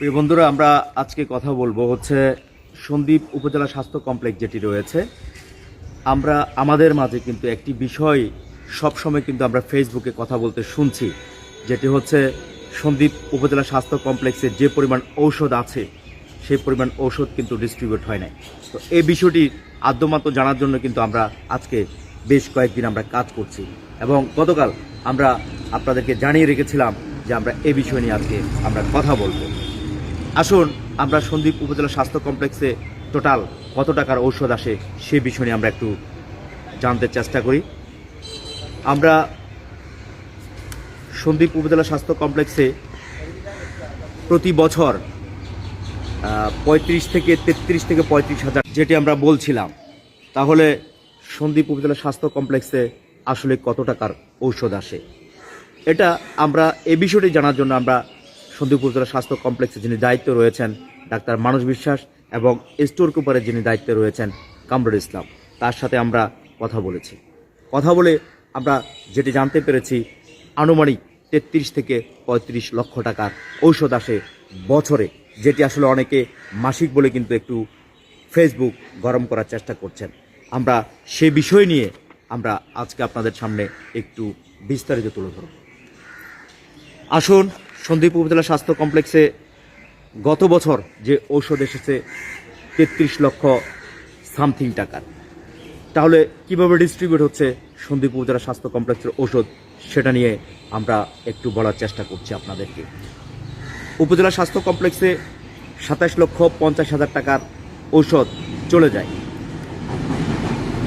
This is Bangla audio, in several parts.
প্রিয় বন্ধুরা, আমরা আজকে কথা বলব হচ্ছে সন্দ্বীপ উপজেলা স্বাস্থ্য কমপ্লেক্স যেটি রয়েছে। আমরা, আমাদের মাঝে কিন্তু একটি বিষয় সবসময় কিন্তু আমরা ফেসবুকে কথা বলতে শুনছি, যেটি হচ্ছে সন্দ্বীপ উপজেলা স্বাস্থ্য কমপ্লেক্সে যে পরিমাণ ঔষধ আছে, সেই পরিমাণ ঔষধ কিন্তু ডিস্ট্রিবিউট হয় নাই। তো এই বিষয়টি আদ্যমাত্র জানার জন্য কিন্তু আমরা আজকে বেশ কয়েকদিন আমরা কাজ করছি এবং গতকাল আমরা আপনাদেরকে জানিয়ে রেখেছিলাম যে আমরা এ বিষয় নিয়ে আজকে আমরা কথা বলব। আসুন, আমরা সন্দ্বীপ উপজেলা স্বাস্থ্য কমপ্লেক্সে টোটাল কত টাকার ঔষধ আসে সে বিষয় নিয়ে আমরা একটু জানতে চেষ্টা করি। আমরা সন্দ্বীপ উপজেলা স্বাস্থ্য কমপ্লেক্সে প্রতি বছর পঁয়ত্রিশ থেকে তেত্রিশ থেকে পঁয়ত্রিশ হাজার যেটি আমরা বলছিলাম, তাহলে সন্দ্বীপ উপজেলা স্বাস্থ্য কমপ্লেক্সে আসলে কত টাকার ঔষধ আসে? এটা আমরা এ বিষয়টি জানার জন্য আমরা সন্দীপ উপজেলা স্বাস্থ্য কমপ্লেক্সে যিনি দায়িত্ব রয়েছেন, ডাক্তার মানুষ বিশ্বাস এবং স্টোর কুপারের যিনি দায়িত্বে রয়েছেন, কামরুল ইসলাম। তার সাথে আমরা কথা বলেছি। কথা বলে আমরা যেটি জানতে পেরেছি, আনুমানিক তেত্রিশ থেকে পঁয়ত্রিশ লক্ষ টাকার ঔষধ আসে বছরে, যেটি আসলে অনেকে মাসিক বলে কিন্তু একটু ফেসবুক গরম করার চেষ্টা করছেন। আমরা সে বিষয় নিয়ে আমরা আজকে আপনাদের সামনে একটু বিস্তারিত তুলে ধরব। আসুন সন্দীপ উপজেলা স্বাস্থ্য কমপ্লেক্সে গত বছর যে ঔষধ এসেছে, তেত্রিশ লক্ষ সামথিং টাকার। তাহলে কীভাবে ডিস্ট্রিবিউট হচ্ছে সন্দীপ উপজেলা স্বাস্থ্য কমপ্লেক্সের ঔষধ, সেটা নিয়ে আমরা একটু বলার চেষ্টা করছি আপনাদেরকে। উপজেলা স্বাস্থ্য কমপ্লেক্সে সাতাশ লক্ষ পঞ্চাশ হাজার টাকার ঔষধ চলে যায়।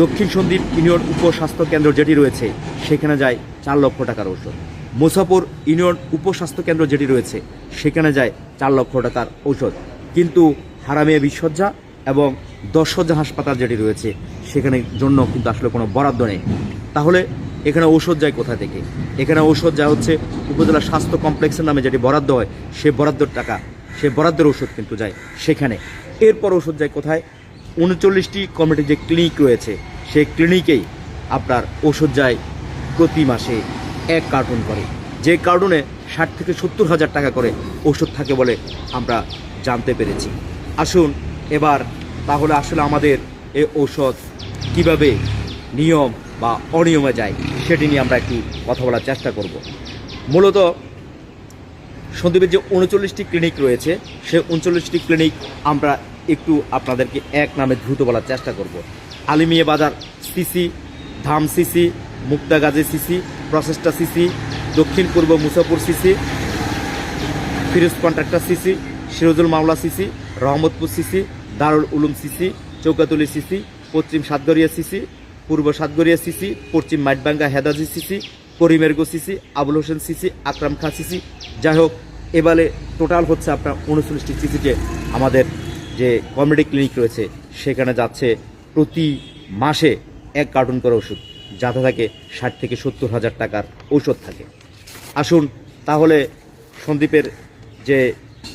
দক্ষিণ সন্দ্বীপ ইউনিয়ন উপস্বাস্থ্য কেন্দ্র যেটি রয়েছে, সেখানে যায় চার লক্ষ টাকার ঔষধ। মুসাপুর ইউনিয়ন উপস্বাস্থ্য কেন্দ্র যেটি রয়েছে, সেখানে যায় চার লক্ষ টাকার ঔষধ। কিন্তু হারামিয়া বিশ্বজ্জা এবং দশসজ্জা হাসপাতাল যেটি রয়েছে, সেখানে জন্য কিন্তু আসলে কোনো বরাদ্দ নেই। তাহলে এখানে ঔষধ যায় কোথা থেকে? এখানে ঔষধ যা হচ্ছে উপজেলা স্বাস্থ্য কমপ্লেক্সের নামে যেটি বরাদ্দ হয়, সে বরাদ্দর টাকা, সে বরাদ্দের ওষুধ কিন্তু যায় সেখানে। এরপর ওষুধ যায় কোথায়? উনচল্লিশটি কমিটি যে ক্লিনিক রয়েছে, সেই ক্লিনিকেই আপনার ওষুধ যায় প্রতি মাসে এক কার্টুন করে। যে কার্টুনে ষাট থেকে সত্তর হাজার টাকা করে ওষুধ থাকে বলে আমরা জানতে পেরেছি। আসুন এবার তাহলে আসলে আমাদের এই ঔষধ কীভাবে নিয়ম বা অনিয়মে যায় সেটি নিয়ে আমরা একটু কথা বলার চেষ্টা করব। মূলত সন্দীপের যে উনচল্লিশটি ক্লিনিক রয়েছে সেই উনচল্লিশটি ক্লিনিক আমরা একটু আপনাদেরকে এক নামে দ্রুত বলার চেষ্টা করব। Alimiya Bazar CC, Dham CC, Muktagazi CC প্রসেস্টা CC, দক্ষিণ পূর্ব Musapur CC, Firoz contractor CC, Sirajul Maula CC, Rahmatpur CC, Darul Uloom CC, Chaukatuli CC, পশ্চিম সাতগড়িয়া সিসি, পূর্ব সাতগড়িয়া সিসি, পশ্চিম Maitbanga হেদাজি CC করিমেরগো CC, Abul Hossain CC, Akram Kha CC. যাই হোক, এবারে টোটাল হচ্ছে আপনার উনচল্লিশটি সিসিতে আমাদের যে কমেডি ক্লিনিক রয়েছে, সেখানে যাচ্ছে প্রতি মাসে এক কার্টুন করে ওষুধ। যাতে থাকে ষাট থেকে সত্তর হাজার টাকার ঔষধ থাকে। আসুন তাহলে সন্দীপের যে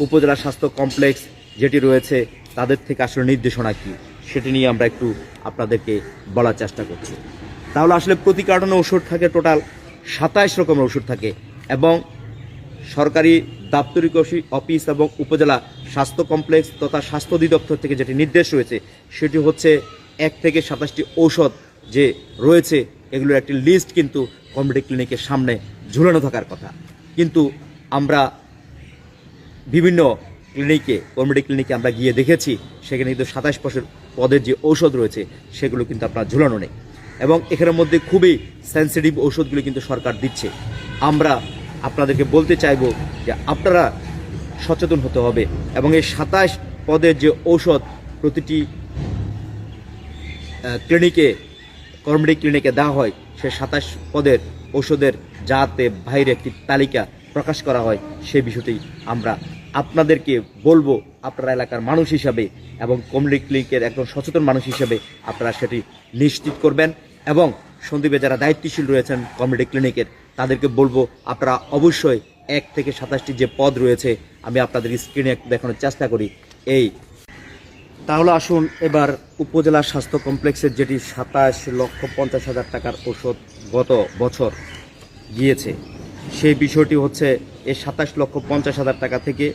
উপজেলা স্বাস্থ্য কমপ্লেক্স যেটি রয়েছে, তাদের থেকে আসলে নির্দেশনা কী, সেটি নিয়ে আমরা একটু আপনাদেরকে বলার চেষ্টা করছি। তাহলে আসলে প্রতি কার্টনে ওষুধ থাকে টোটাল সাতাইশ রকমের ওষুধ থাকে এবং সরকারি দাপ্তরিক অফিস এবং উপজেলা স্বাস্থ্য কমপ্লেক্স তথা স্বাস্থ্য অধিদপ্তর থেকে যেটি নির্দেশ রয়েছে, সেটি হচ্ছে এক থেকে সাতাশটি ঔষধ যে রয়েছে, এগুলোর একটি লিস্ট কিন্তু কমিউনিটি ক্লিনিকের সামনে ঝুলানো থাকার কথা। কিন্তু আমরা বিভিন্ন ক্লিনিকে কমিউনিটি ক্লিনিকে আমরা গিয়ে দেখেছি, সেখানে কিন্তু সাতাশ বছর পদের যে ঔষধ রয়েছে, সেগুলো কিন্তু আপনার ঝুলানো নেই। এবং এখানের মধ্যে খুবই সেন্সিটিভ ঔষধগুলো কিন্তু সরকার দিচ্ছে। আমরা আপনাদেরকে বলতে চাইব যে আপনারা সচেতন হতে হবে এবং এই সাতাশ পদের যে ঔষধ প্রতিটি ক্লিনিকে কমিউনিটি ক্লিনিকে দেওয়া হয়, সে সাতাশ পদের ওষুধের যাতে বাইরে একটি তালিকা প্রকাশ করা হয়। সেই বিষয়টি আমরা আপনাদেরকে বলব, আপনারা এলাকার মানুষ হিসাবে এবং কমিউনিটি ক্লিনিকের একজন সচেতন মানুষ হিসাবে আপনারা সেটি নিশ্চিত করবেন এবং সন্দীপে যারা দায়িত্বশীল রয়েছেন কমিউনিটি ক্লিনিকের, তাদেরকে বলব আপনারা অবশ্যই এক থেকে সাতাশটি যে পদ রয়েছে, আমি আপনাদের স্ক্রিনে দেখানোর চেষ্টা করি। এই তাহলে আসুন এবার উপজেলা স্বাস্থ্য কমপ্লেক্সের যেটি সাতাশ লক্ষ পঞ্চাশ হাজার টাকার ওষুধ গত বছর গিয়েছে, সেই বিষয়টি হচ্ছে এই সাতাশ লক্ষ পঞ্চাশ হাজার টাকা থেকে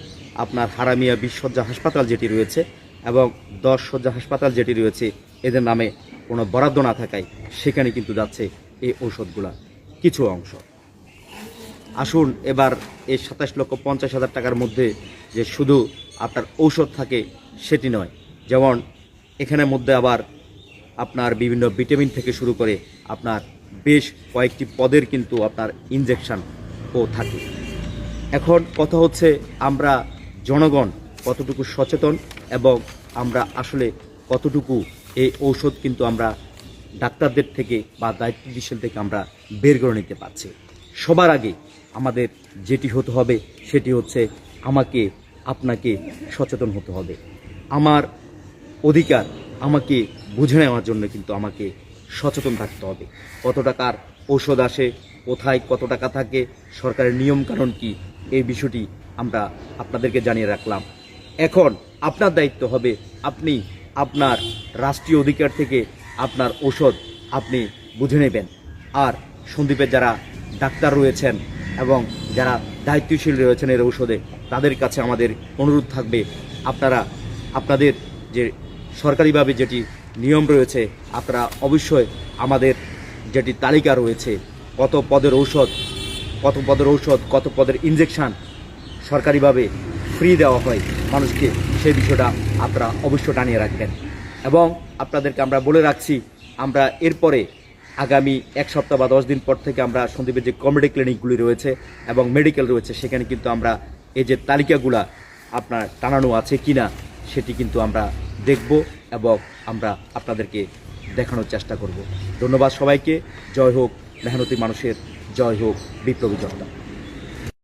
আপনার হারামিয়া বিশ্বজ্জা হাসপাতাল যেটি রয়েছে এবং দশ শয্যা হাসপাতাল যেটি রয়েছে, এদের নামে কোনো বরাদ্দ না থাকায় সেখানে কিন্তু যাচ্ছে এই ঔষধগুলা কিছু অংশ। আসুন এবার এই সাতাশ লক্ষ পঞ্চাশ হাজার টাকার মধ্যে যে শুধু আপনার ঔষধ থাকে সেটি নয় যেমন এখানের মধ্যে আবার আপনার বিভিন্ন ভিটামিন থেকে শুরু করে আপনার বেশ কয়েকটি পদের কিন্তু আপনার ইনজেকশনও থাকে। এখন কথা হচ্ছে আমরা জনগণ কতটুকু সচেতন এবং আমরা আসলে কতটুকু এই ঔষধ কিন্তু আমরা ডাক্তারদের থেকে বা দায়িত্বশীল থেকে আমরা বের করে নিতে পারছি। সবার আগে আমাদের যেটি হতে হবে সেটি হচ্ছে আমাকে, আপনাকে সচেতন হতে হবে। আমার অধিকার আমাকে বুঝে নেওয়ার জন্য কিন্তু আমাকে সচেতন থাকতে হবে। কত টাকার ঔষধ আসে, কোথায় কত টাকা থাকে, সরকারের নিয়মকানুন কি, এই বিষয়টি আমরা আপনাদেরকে জানিয়ে রাখলাম। এখন আপনার দায়িত্ব হবে আপনি আপনার রাষ্ট্রীয় অধিকার থেকে আপনার ঔষধ আপনি বুঝে নেবেন। আর সন্দীপের যারা ডাক্তার রয়েছেন এবং যারা দায়িত্বশীল রয়েছেন এর ঔষধে, তাদের কাছে আমাদের অনুরোধ থাকবে, আপনারা, আপনাদের যে সরকারিভাবে যেটি নিয়ম রয়েছে, আপনারা অবশ্যই আমাদের যেটি তালিকা রয়েছে, কত পদের ঔষধ, কত পদের ঔষধ, কত পদের ইনজেকশন সরকারিভাবে ফ্রি দেওয়া হয় মানুষকে সেই বিষয়টা আপনারা অবশ্যই টানিয়ে রাখবেন। এবং আপনাদেরকে আমরা বলে রাখছি, আমরা এরপরে আগামী এক সপ্তাহ বা দশ দিন পর থেকে আমরা সন্দীপের যে কমেডি ক্লিনিকগুলি রয়েছে এবং মেডিকেল রয়েছে, সেখানে কিন্তু আমরা এই যে তালিকাগুলা আপনার টানানো আছে কিনা, সেটি কিন্তু আমরা দেখব এবং আমরা আপনাদেরকে দেখানোর চেষ্টা করব। ধন্যবাদ সবাইকে। জয় হোক, মেহনতি মানুষের। জয় হোক, বিপ্লবী জনতা।